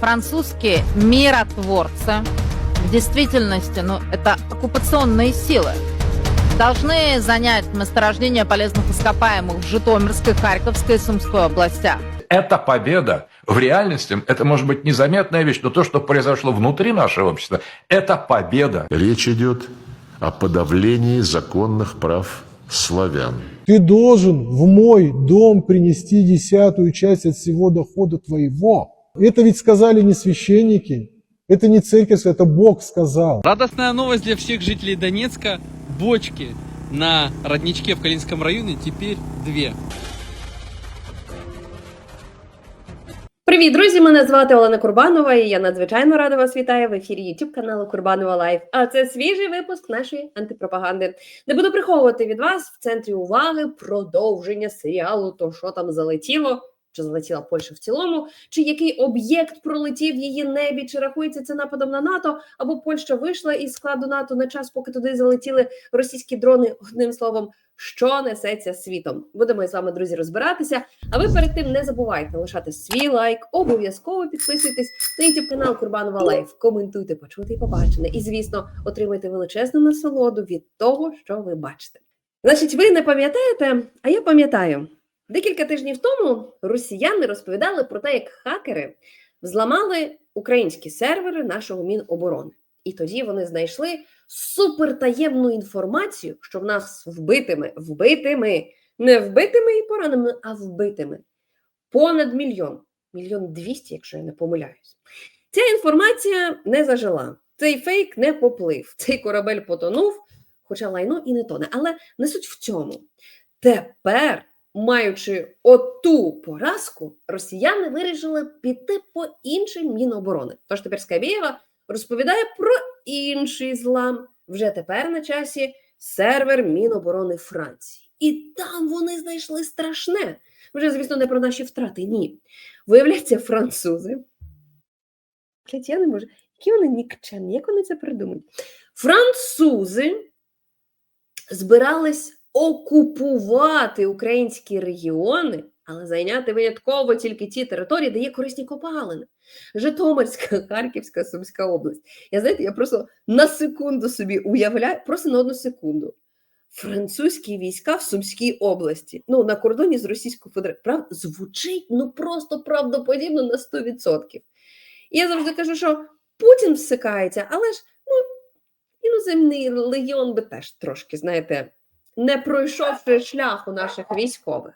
французские миротворцы, в действительности, ну, это оккупационные силы, должны занять месторождение полезных ископаемых в Житомирской, Харьковской и Сумской областях. Это победа. В реальности это может быть незаметная вещь, но то, что произошло внутри нашего общества, это победа. Речь идет о подавлении законных прав славян. Ты должен в мой дом принести десятую часть от всего дохода твоего. Это ведь сказали не священники, это не церковь, это Бог сказал. Радостная новость для всех жителей Донецка. Бочки на родничке в Калининском районе теперь две. Привіт, друзі! Мене звати Олена Курбанова, і я надзвичайно рада вас вітаю в ефірі YouTube каналу Курбанова Лайф. А це свіжий випуск нашої антипропаганди. Не буду приховувати від вас в центрі уваги продовження серіалу То що там залетіло. Чи залетіла Польща в цілому, чи який об'єкт пролетів в її небі, чи рахується це нападом на НАТО, або Польща вийшла із складу НАТО на час, поки туди залетіли російські дрони. Одним словом, що несеться світом. Будемо з вами, друзі, розбиратися. А ви перед тим не забувайте лишати свій лайк, обов'язково підписуйтесь на YouTube канал Курбанова Лайф, коментуйте, почути і побачене. І, звісно, отримайте величезну насолоду від того, що ви бачите. Значить, ви не пам'ятаєте, а я пам'ятаю. Декілька тижнів тому росіяни розповідали про те, як хакери взламали українські сервери нашого Міноборони. І тоді вони знайшли супертаємну інформацію, що в нас вбитими, вбитими, не вбитими і пораненими, а вбитими. Понад мільйон, мільйон двісті, якщо я не помиляюсь. Ця інформація не зажила. Цей фейк не поплив, цей корабель потонув, хоча лайно і не тоне. Але не суть в цьому. Тепер, маючи оту поразку, росіяни вирішили піти по іншим Міноборони. Тож тепер Скабєєва розповідає про інший злам. Вже тепер на часі сервер Міноборони Франції. І там вони знайшли страшне. Вже, звісно, не про наші втрати. Ні. Виявляється, французи. Я не можу. Які вони нікчемні, як вони це придумають? Французи збирались окупувати українські регіони, але зайняти винятково тільки ті території, де є корисні копалини. Житомирська, Харківська, Сумська область. Я знаєте, я просто на секунду собі уявляю, просто на одну секунду. Французькі війська в Сумській області, ну на кордоні з Російською Федерацією. Прав... Звучить ну просто правдоподібно на 100%. І я завжди кажу, що Путін всикається, але ж ну, іноземний легіон би теж трошки, знаєте, не пройшовши шляху наших військових.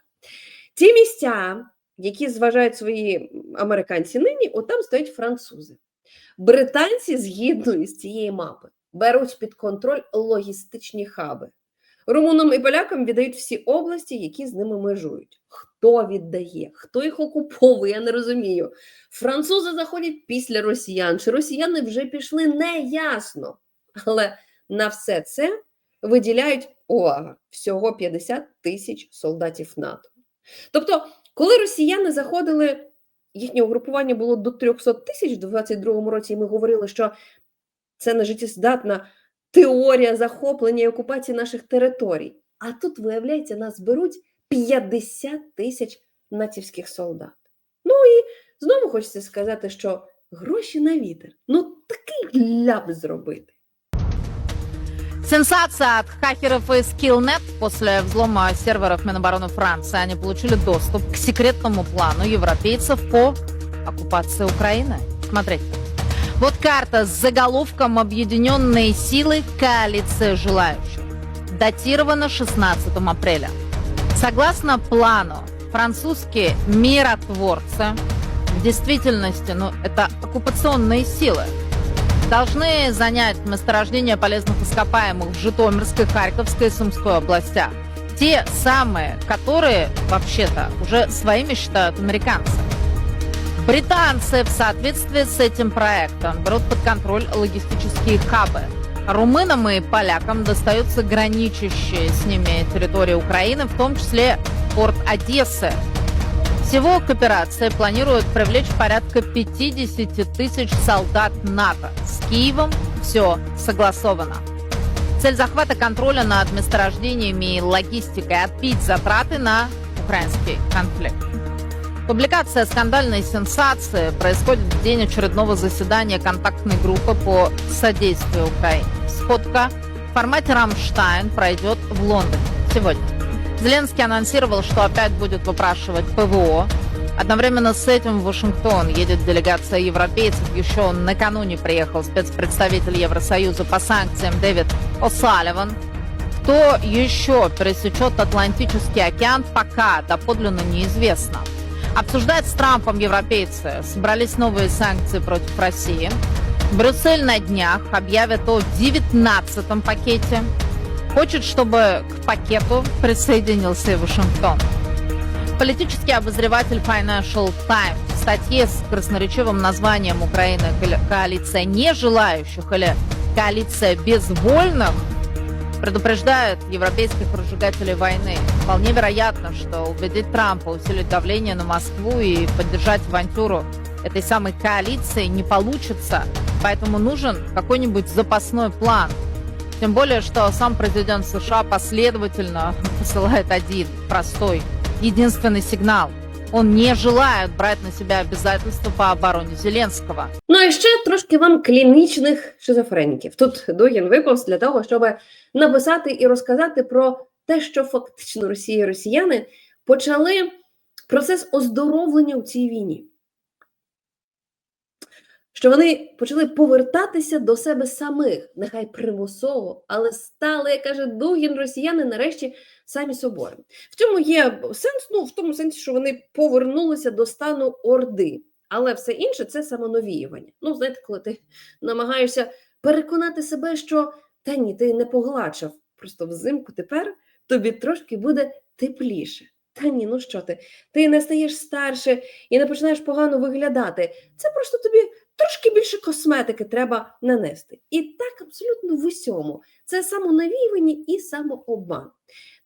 Ці місця, які зважають свої американці нині, от там стоять французи. Британці, згідно із цієї мапи, беруть під контроль логістичні хаби. Румунам і полякам віддають всі області, які з ними межують. Хто віддає, хто їх окуповує, я не розумію. Французи заходять після росіян, чи росіяни вже пішли, неясно. Але на все це виділяють увага всього 50 тисяч солдатів НАТО. Тобто, коли росіяни заходили, їхнє угрупування було до 300 тисяч в 22-му році, і ми говорили, що це не життєздатна теорія захоплення і окупації наших територій. А тут, виявляється, нас беруть 50 тисяч націвських солдат. Ну і знову хочеться сказати, що гроші на вітер. Ну такий ляп зробити. Сенсация от хакеров из Killnet. После взлома серверов Минобороны Франции они получили доступ к секретному плану европейцев по оккупации Украины. Смотрите. Вот карта с заголовком «Объединенные силы коалиции желающих». Датирована 16 апреля. Согласно плану, французские миротворцы, в действительности, ну, это оккупационные силы, должны занять месторождение полезных ископаемых в Житомирской, Харьковской и Сумской областях. Те самые, которые, вообще-то, уже своими считают американцы. Британцы в соответствии с этим проектом берут под контроль логистические хабы. Румынам и полякам достаются граничащие с ними территории Украины, в том числе порт Одессы, всего к операции планируют привлечь порядка 50 тысяч солдат НАТО. С Киевом все согласовано. Цель захвата контроля над месторождениями и логистикой – отбить затраты на украинский конфликт. Публикация скандальной сенсации происходит в день очередного заседания контактной группы по содействию Украине. Сходка в формате «Рамштайн» пройдет в Лондоне сегодня. Зеленский анонсировал, что опять будет выпрашивать ПВО. Одновременно с этим в Вашингтон едет делегация европейцев. Еще накануне приехал спецпредставитель Евросоюза по санкциям Дэвид О'Салливан. Кто еще пересечет Атлантический океан, пока доподлинно неизвестно. Обсуждать с Трампом европейцы собрались новые санкции против России. Брюссель на днях объявит о 19-м пакете. Хочет, чтобы к пакету присоединился и Вашингтон. Политический обозреватель Financial Times в статье с красноречивым названием «Украина. Коалиция не желающих» или «Коалиция безвольных» предупреждает европейских разжигателей войны. Вполне вероятно, что убедить Трампа усилить давление на Москву и поддержать авантюру этой самой коалиции не получится. Поэтому нужен какой-нибудь запасной план. Тем более, что сам президент США последовательно посылает один простой, единственный сигнал. Он не желает брать на себя обязательства по обороне Зеленского. Ну і ще трошки вам клінічних шизофреніків. Тут Дугін виповз для того, щоб написати і розказати про те, що фактично Росія і росіяни почали процес оздоровлення у цій війні. Що вони почали повертатися до себе самих, нехай примусово, але стали, як каже Дугін, росіяни нарешті самі собою. В цьому є сенс, ну в тому сенсі, що вони повернулися до стану орди. Але все інше це самонавіювання. Ну, знаєте, коли ти намагаєшся переконати себе, що та ні, ти не погладшав. Просто взимку тепер тобі трошки буде тепліше. Та ні, ну що ти? Ти не стаєш старше і не починаєш погано виглядати. Це просто тобі трошки більше косметики треба нанести. І так абсолютно в усьому. Це самонавіювання і самообман.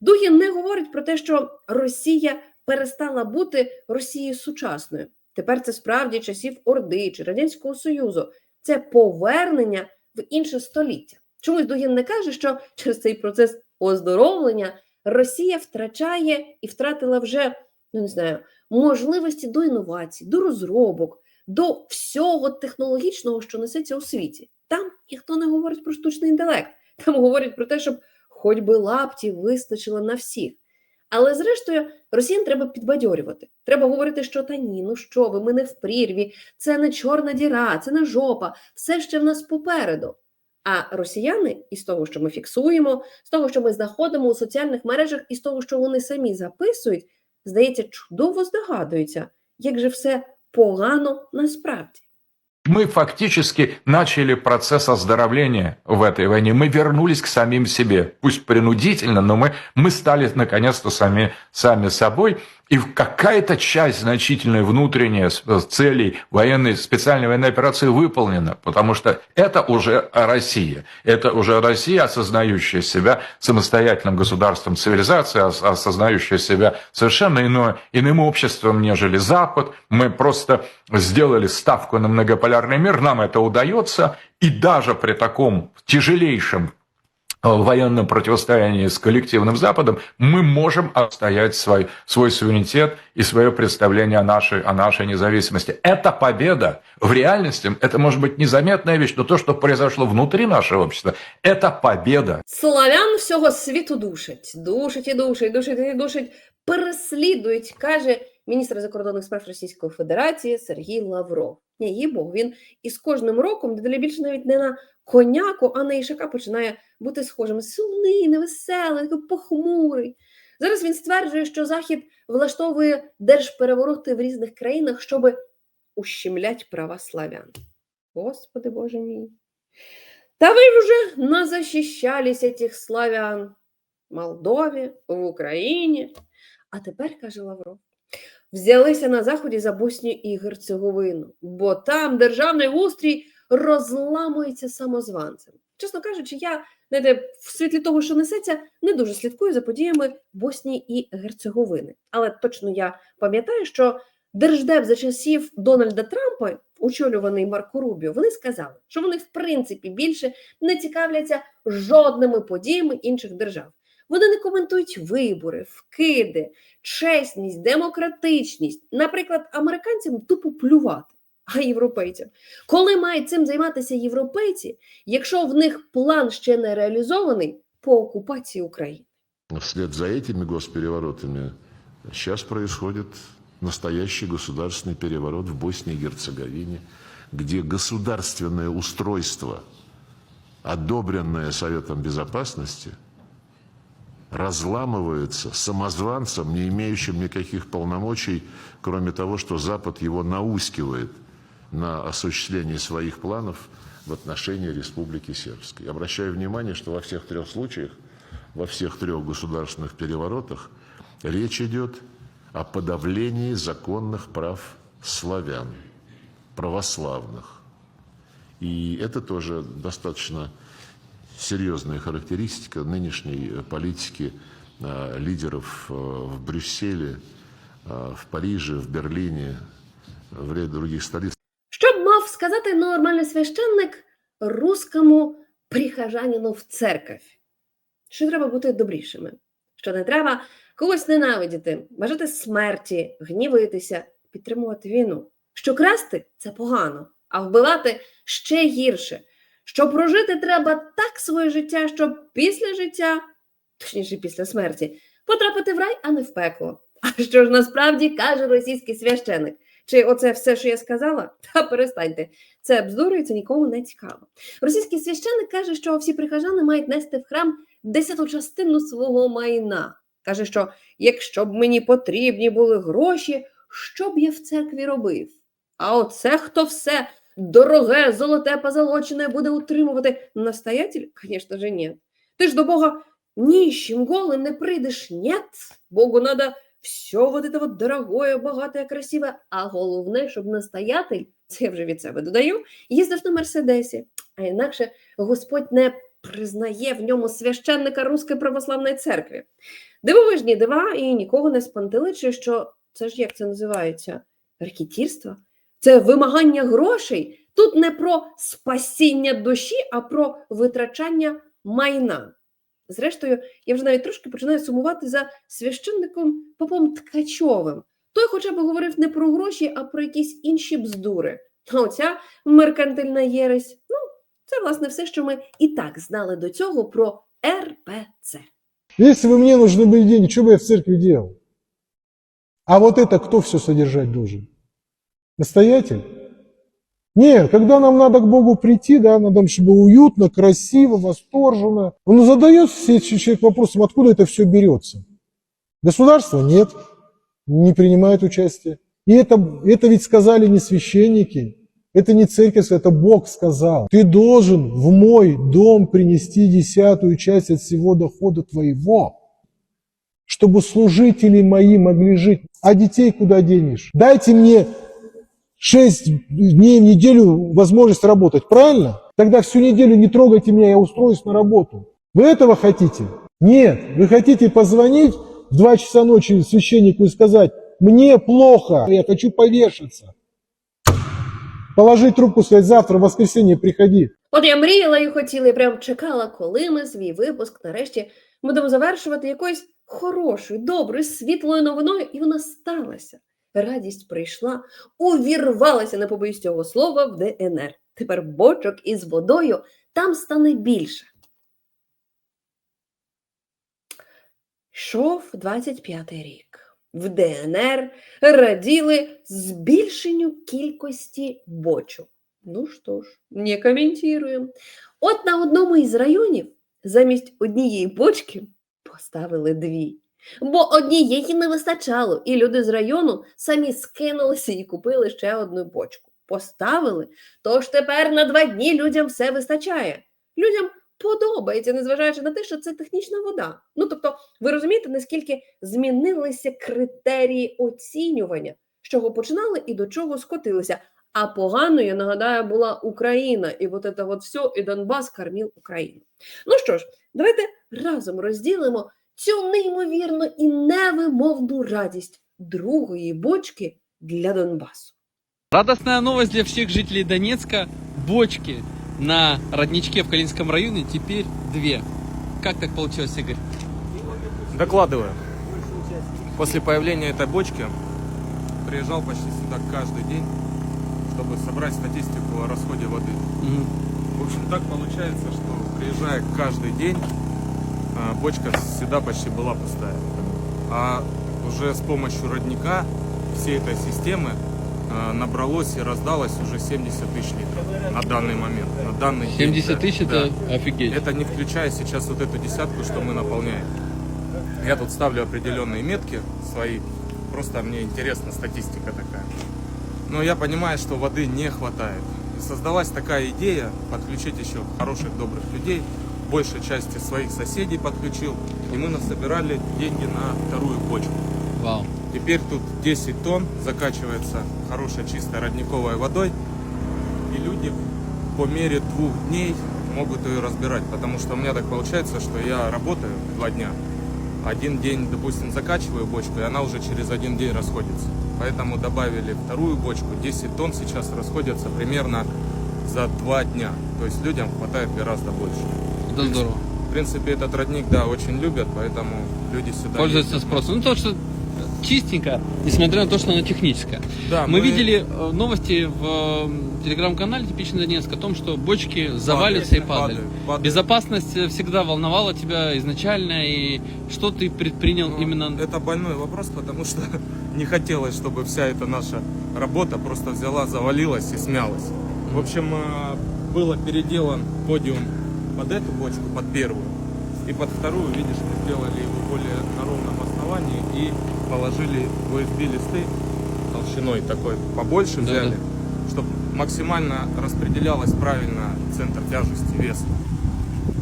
Дугін не говорить про те, що Росія перестала бути Росією сучасною. Тепер це справді часів Орди чи Радянського Союзу. Це повернення в інше століття. Чомусь Дугін не каже, що через цей процес оздоровлення Росія втрачає і втратила вже ну не знаю можливості до інновацій, до розробок, до всього технологічного, що несеться у світі. Там ніхто не говорить про штучний інтелект. Там говорять про те, щоб хоч би лаптів вистачило на всіх. Але зрештою, росіян треба підбадьорювати. Треба говорити, що та ні, ну що ви, ми не в прірві, це не чорна діра, це не жопа, все ще в нас попереду. А росіяни, із того, що ми фіксуємо, з того, що ми знаходимо у соціальних мережах, і з того, що вони самі записують, здається, чудово здогадуються, як же все погано насправді. Мы фактически начали процесс оздоровления в этой войне. Мы вернулись к самим себе. Пусть принудительно, но мы, мы стали наконец-то сами, сами собой. И какая-то часть значительной внутренняя с целей военной, специальной военной операции выполнена. Потому что это уже Россия. Это уже Россия, осознающая себя самостоятельным государством цивилизации, ос- осознающая себя совершенно иное, иным обществом, нежели Запад. Мы просто сделали ставку на многополярный мир, нам это удается. И даже при таком тяжелейшем э, военном противостоянии с коллективным Западом, мы можем отстоять свой, свой суверенитет и свое представление о нашей, о нашей независимости. Это победа. В реальности это может быть незаметная вещь, но то, что произошло внутри нашего общества, это победа. Славян всього світу душить, душить і душить, душить і душить, переслідують, каже міністр закордонних справ Російської Федерації Сергій Лавров. Ні, їй Бог, він із кожним роком дедалі більше навіть не на коняку, а на ішака починає бути схожим. Сумний, невеселий, похмурий. Зараз він стверджує, що Захід влаштовує держперевороти в різних країнах, щоб ущемлять права славян. Господи Боже мій. Та ви ж уже назащищались этих славян в Молдові, в Україні. А тепер, каже Лавров, взялися на Заході за Боснію і Герцеговину, бо там державний устрій розламується самозванцем. Чесно кажучи, я знаєте, в світлі того, що несеться, не дуже слідкую за подіями Боснії і Герцеговини. Але точно я пам'ятаю, що держдеп за часів Дональда Трампа, очолюваний Марко Рубіо, вони сказали, що вони в принципі більше не цікавляться жодними подіями інших держав. Вони не коментують вибори, вкиди, чесність, демократичність. Наприклад, американцям тупо плювати, а європейцям. Коли мають цим займатися європейці, якщо в них план ще не реалізований по окупації України? Вслед за этими госпереворотами сейчас происходит настоящий государственный переворот в Боснии и Герцеговине, где государственное устройство, одобренное Советом Безопасности, разламывается самозванцем, не имеющим никаких полномочий, кроме того, что Запад его наускивает на осуществление своих планов в отношении Республики Сербской. Обращаю внимание, что во всех трех случаях, во всех трех государственных переворотах речь идет о подавлении законных прав славян, православных. И это тоже достаточно серьезная характеристика нынешней политики э, лидеров э, в Брюсселе, э, в Париже, в Берлине, в ряде других столиц. Сказати нормальний священник русскому прихожанину в церковь? Що треба бути добрішими, що не треба когось ненавидіти, бажати смерті, гнівитися, підтримувати війну. Що красти це погано, а вбивати ще гірше. Що прожити треба так своє життя, щоб після життя, точніше після смерті, потрапити в рай, а не в пекло. А що ж насправді каже російський священик? Чи оце все, що я сказала? Та перестаньте. Це бздури, це нікому не цікаво. Російський священник каже, що всі прихожани мають нести в храм десяту частину свого майна. Каже, що якщо б мені потрібні були гроші, що б я в церкві робив? А оце хто все дороге, золоте, позолочене буде утримувати? Настоятель? Звісно ж, ні. Ти ж до Бога нищим, голым не прийдеш, нет. Богу надо все вот это вот дорогое, богатое, красиве. А головне, щоб настоятель, це я вже від себе додаю, їздив на Мерседесі. А інакше Господь не признає в ньому священника Руської православної церкви. Дивовижні дива і нікого не спантеличує, що це ж як це називається? Рекетірство? Це вимагання грошей. Тут не про спасіння душі, а про витрачання майна. Зрештою, я вже навіть трошки починаю сумувати за священником Попом Ткачовим. Той хоча б говорив не про гроші, а про якісь інші бздури. А оця меркантильна єресь. Ну, це власне все, що ми і так знали до цього про РПЦ. Если бы мне нужны были деньги, что бы я в церкви делал? А вот это кто все содержать должен? Настоятель? Нет, когда нам надо к Богу прийти, да, надо, чтобы уютно, красиво, восторженно. Он задает все человек вопросом, откуда это все берется. Государство нет, не принимает участие. И это, это ведь сказали не священники, это не церковь, это Бог сказал. Ты должен в мой дом принести десятую часть от всего дохода твоего, чтобы служители мои могли жить. А детей куда денешь? Дайте мне шесть дней в неделю возможность работать, правильно? Тогда всю неделю не трогайте меня, я устроюсь на работу. Вы этого хотите? Нет, вы хотите позвонить в 2 часа ночи священнику и сказать, мне плохо, я хочу повешаться. Положить трубку, сказать, завтра в воскресенье приходи. От я мріяла і хотіла, і прям чекала, коли ми свій випуск нарешті будемо завершувати якоюсь хорошою, доброю, світлою новиною, і вона сталася. Радість прийшла, увірвалася, не побоюсь цього слова, в ДНР. Тепер бочок із водою там стане більше. Йшов 25-й рік. В ДНР раділи збільшенню кількості бочок. Ну що ж, не коментуємо. От на одному із районів замість однієї бочки поставили дві. Бо однієї не вистачало, і люди з району самі скинулися і купили ще одну бочку. Поставили, тож тепер на два дні людям все вистачає. Людям подобається, незважаючи на те, що це технічна вода. Ну тобто, ви розумієте, наскільки змінилися критерії оцінювання, з чого починали і до чого скотилися. А поганою, я нагадаю, була Україна, і от це от все, і Донбас кормив Україну. Ну що ж, давайте разом розділимо цю неймовірну і невимовну радість другої бочки для Донбасу. Радостная новость для всех жителей Донецка. Бочки на родничке в Калинском районе теперь две. Как так получилось, Игорь? Докладываю. После появления этой бочки приезжал почти сюда каждый день, чтобы собрать статистику о расходе воды. Мгм. В общем, так получается, что приезжая каждый день, а, бочка сюда почти была пустая. А уже с помощью родника всей этой системы а, набралось и раздалось уже 70 тысяч литров на данный момент. На данный день, 70 да, тысяч да. это офигеть. Это не включая сейчас вот эту десятку, что мы наполняем. Я тут ставлю определенные метки свои. Просто мне интересна статистика такая. Но я понимаю, что воды не хватает. И создалась такая идея подключить еще хороших, добрых людей. Большей части своих соседей подключил. И мы насобирали деньги на вторую бочку. Вау. Теперь тут 10 тонн закачивается хорошей чистой родниковой водой. И люди по мере двух дней могут ее разбирать. Потому что у меня так получается, что я работаю два дня. Один день, допустим, закачиваю бочку, и она уже через один день расходится. Поэтому добавили вторую бочку. 10 тонн сейчас расходятся примерно за два дня. То есть людям хватает гораздо больше. Это здорово. В принципе, этот родник, да, очень любят, поэтому люди сюда Пользуется ездят. спросом. Ну, то, что чистенько, несмотря на то, что она техническая. Да, мы, видели э, новости в э, телеграм-канале «Типичный Донецк» о том, что бочки завалятся и падали. падают, падают. Безопасность э, всегда волновала тебя изначально, и что ты предпринял Ну, именно... Это больной вопрос, потому что не хотелось, чтобы вся эта наша работа просто взяла, завалилась и смялась. В общем, было переделан подиум под эту бочку, под первую. И под вторую, видишь, мы сделали его более на ровном основании и положили USB-листы толщиной такой побольше Да, взяли, чтобы максимально распределялось правильно центр тяжести, вес.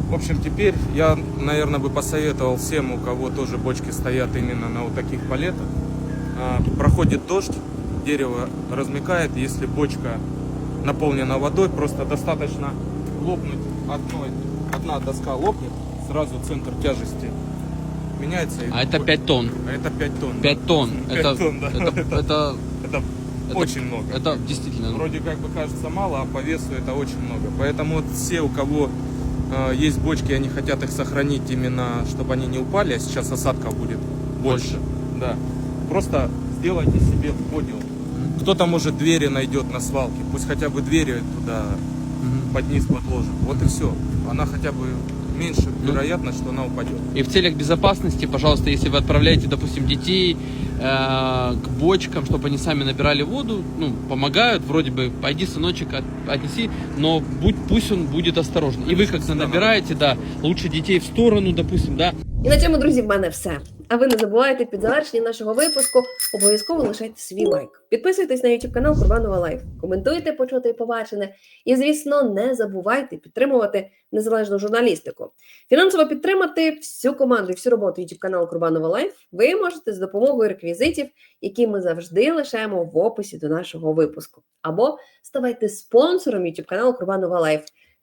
В общем, теперь я, наверное, бы посоветовал всем, у кого тоже бочки стоят именно на вот таких палетах. А, Проходит дождь, дерево размекает. Если бочка наполнена водой, просто достаточно лопнуть одной, одна доска лопнет, сразу центр тяжести меняется. А это бо- 5 тонн. А это 5 тонн. 5 тонн. Пять это, тонн, да. это, Это- это, Это это- очень много. это действительно... Вроде как бы кажется мало, а по весу это очень много. Поэтому вот все, у кого э, есть бочки, они хотят их сохранить именно, чтобы они не упали, а сейчас осадков будет больше. Да. Просто сделайте себе подиум. Кто-то, может, двери найдет на свалке. Пусть хотя бы двери туда. Под низ подложит. Вот и все. Она хотя бы меньше Ну. вероятность, что она упадет. И в целях безопасности, пожалуйста, если вы отправляете, допустим, детей э, к бочкам, чтобы они сами набирали воду, ну, помогают, вроде бы, пойди, сыночек, от- отнеси, но будь, пусть он будет осторожен. И вы как-то набираете, да, лучше детей в сторону, допустим, да, І на цьому, друзі, в мене все. А ви не забувайте під завершення нашого випуску обов'язково лишайте свій лайк. Підписуйтесь на YouTube канал Курбанова Лайф, коментуйте, почути і побачене. І, звісно, не забувайте підтримувати незалежну журналістику. Фінансово підтримати всю команду і всю роботу YouTube каналу Курбанова Лайф ви можете з допомогою реквізитів, які ми завжди лишаємо в описі до нашого випуску. Або ставайте спонсором YouTube каналу Курбанова Лайф.